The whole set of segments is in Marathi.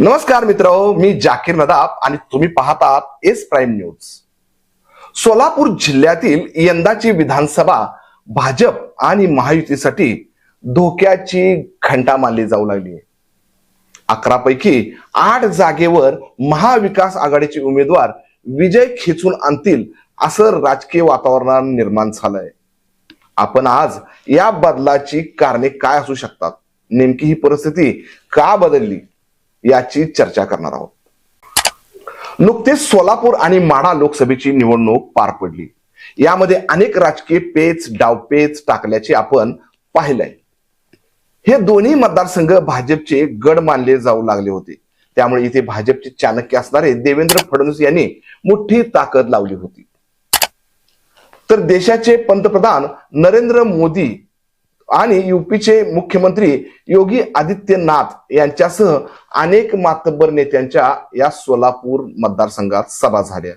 नमस्कार मित्र मी जाकीर नदाब आणि तुम्ही पाहतात एस प्राईम न्यूज. सोलापूर जिल्ह्यातील यंदाची विधानसभा भाजप आणि महायुतीसाठी धोक्याची घंटा मानली जाऊ लागली. आहे अकरा पैकी आठ जागेवर महाविकास आघाडीचे उमेदवार विजय खेचून आणतील असं राजकीय वातावरण निर्माण झालंय. आपण आज या बदलाची कारणे काय असू शकतात? नेमकी ही परिस्थिती का बदलली? याची चर्चा करणार आहोत. नुकतेच सोलापूर आणि माढा लोकसभेची निवडणूक पार पडली. यामध्ये अनेक राजकीय पेच डावपेच टाकल्याचे आपण पाहिलंय. हे दोन्ही मतदारसंघ भाजपचे गड मानले जाऊ लागले होते. त्यामुळे इथे भाजपचे चाणक्य असणारे देवेंद्र फडणवीस यांनी मोठी ताकद लावली होती. तर देशाचे पंतप्रधान नरेंद्र मोदी आणि युपीचे मुख्यमंत्री योगी आदित्यनाथ यांच्यासह अनेक मातब्बर नेत्यांच्या या सोलापूर मतदारसंघात सभा झाल्या.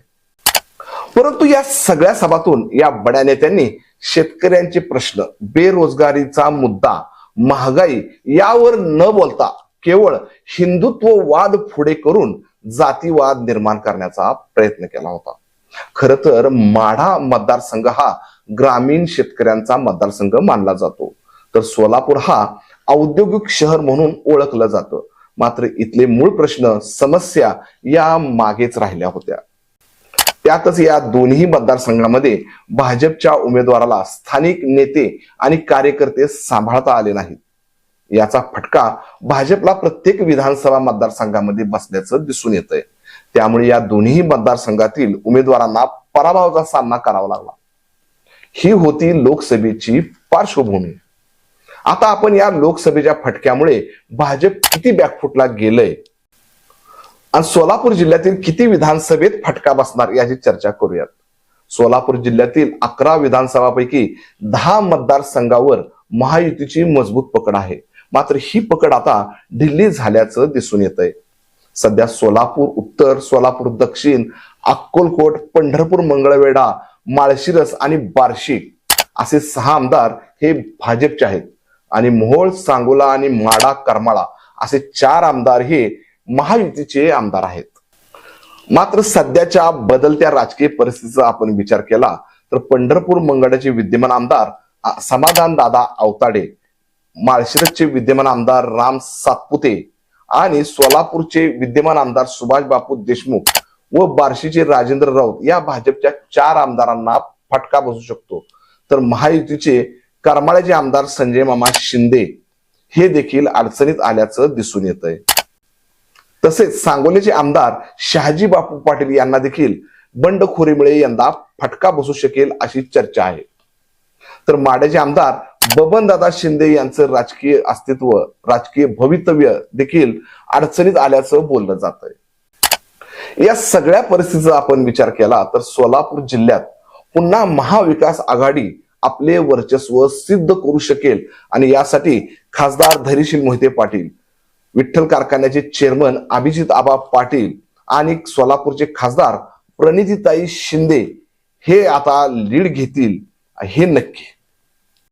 परंतु या सगळ्या सभातून या बड्या नेत्यांनी शेतकऱ्यांचे प्रश्न बेरोजगारीचा मुद्दा महागाई यावर न बोलता केवळ हिंदुत्ववाद पुढे करून जातीवाद निर्माण करण्याचा प्रयत्न केला होता. खर तर माढा मतदारसंघ हा ग्रामीण शेतकऱ्यांचा मतदारसंघ मानला जातो. तर सोलापूर हा औद्योगिक शहर म्हणून ओळखलं जातं. मात्र इथले मूळ प्रश्न समस्या या मागेच राहिल्या होत्या. त्यातच या दोन्ही मतदारसंघामध्ये भाजपच्या उमेदवाराला स्थानिक नेते आणि कार्यकर्ते सांभाळता आले नाहीत. याचा फटका भाजपला प्रत्येक विधानसभा मतदारसंघामध्ये बसल्याचं दिसून येतंय. त्यामुळे या दोन्ही मतदारसंघातील उमेदवारांना पराभवाचा सामना करावा लागला. ही होती लोकसभेची पार्श्वभूमी. आता आपण या लोकसभेच्या फटक्यामुळे भाजप किती बॅकफुटला गेलंय? आणि सोलापूर जिल्ह्यातील किती विधानसभेत फटका बसणार याची चर्चा करूयात. सोलापूर जिल्ह्यातील अकरा विधानसभापैकी दहा मतदारसंघावर महायुतीची मजबूत पकड आहे. मात्र ही पकड आता ढिल्ली झाल्याचं दिसून येत आहे सध्या सोलापूर उत्तर सोलापूर दक्षिण अक्कलकोट पंढरपूर मंगळवेढा माळशिरस आणि बार्शी असे सहा आमदार हे भाजपचे आहेत. आणि मोहोळ सांगोला आणि माडा करमाळा असे चार आमदार हे महायुतीचे आमदार आहेत. मात्र सध्याच्या बदलत्या राजकीय परिस्थितीचा आपण विचार केला तर पंढरपूर मंगळाचे विद्यमान आमदार समाधान दादा अवताडे माळशिरसचे विद्यमान आमदार राम सातपुते आणि सोलापूरचे विद्यमान आमदार सुभाष बापू देशमुख व बार्शीचे राजेंद्र राऊत या भाजपच्या चार आमदारांना फटका बसू शकतो. तर महायुतीचे करमाळ्याचे आमदार संजय मामा शिंदे हे देखील अडचणीत आल्याचं दिसून येत आहे तसेच सांगोलीचे आमदार शहाजी बापू पाटील यांना देखील बंडखोरीमुळे यंदा फटका बसू शकेल अशी चर्चा आहे. तर माड्याचे आमदार बबनदादा शिंदे यांचं राजकीय अस्तित्व राजकीय भवितव्य देखील अडचणीत आल्याचं बोललं जात आहे या सगळ्या परिस्थितीचा आपण विचार केला तर सोलापूर जिल्ह्यात पुन्हा महाविकास आघाडी आपले वर्चस्व सिद्ध करू शकेल आणि यासाठी खासदार धैर्यशील मोहिते पाटील विठ्ठल कारखान्याचे चेअरमन अभिजित आबा पाटील आणि सोलापूरचे खासदार प्रणितीताई शिंदे हे आता लीड घेतील हे नक्की.